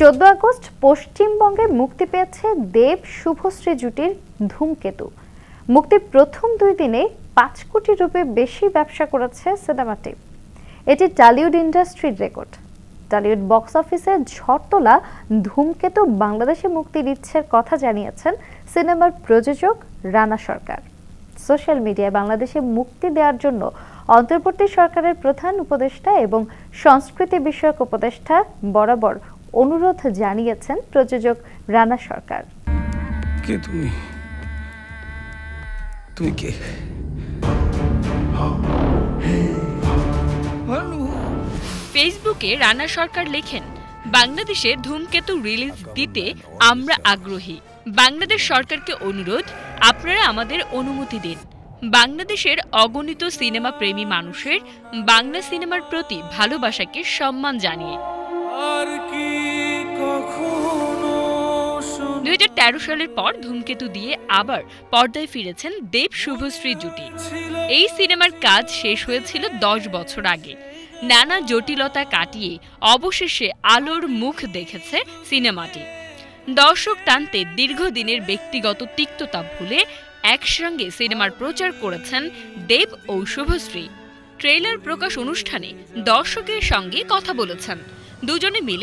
চোদ্দ আগস্ট পশ্চিমবঙ্গে মুক্তি পেয়েছে দেব শুভশ্রী জুটির ধূমকেতু। মুক্তির প্রথম দুই দিনে পাঁচ কোটি রুপে বেশি ব্যবসা করেছে সিনেমাটি এটি টলিউড ইন্ডাস্ট্রির রেকর্ড। টলিউড বক্স অফিসে ঝড় তোলা ধূমকেতু বাংলাদেশে মুক্তির ইচ্ছের কথা জানিয়েছেন সিনেমার প্রযোজক রানা সরকার। সোশ্যাল মিডিয়ায় বাংলাদেশে মুক্তি দেওয়ার জন্য অন্তর্বর্তী সরকারের প্রধান উপদেষ্টা এবং সংস্কৃতি বিষয়ক উপদেষ্টা বরাবর অনুরোধ জানিয়েছেন প্রযোজক রানা সরকার। কে তুমি? তুমি কে? ফেসবুকে রানা সরকার লেখেন বাংলাদেশে ধূমকেতু রিলিজ দিতে আমরা আগ্রহী। বাংলাদেশ সরকারকে অনুরোধ আপনারা আমাদের অনুমতি দিন। বাংলাদেশের অগণিত সিনেমা প্রেমী মানুষের বাংলা সিনেমার প্রতি ভালোবাসাকে সম্মান জানিয়ে। তেরো সালের পর ধূমকেতু দিয়ে আবার পর্দায় ফিরেছেন দেব শুভশ্রী জুটি। এই সিনেমার কাজ শেষ হয়েছিল দশ বছর আগে। নানা জটিলতা কাটিয়ে অবশেষে আলোর মুখ দেখেছে সিনেমাটি। দর্শক টানতে দীর্ঘদিনের ব্যক্তিগত তিক্ততা ভুলে একসঙ্গে সিনেমার প্রচার করেছেন দেব ও শুভশ্রী। ট্রেলার প্রকাশ অনুষ্ঠানে দর্শকের সঙ্গে কথা বলেছেন। দুজনে মিলে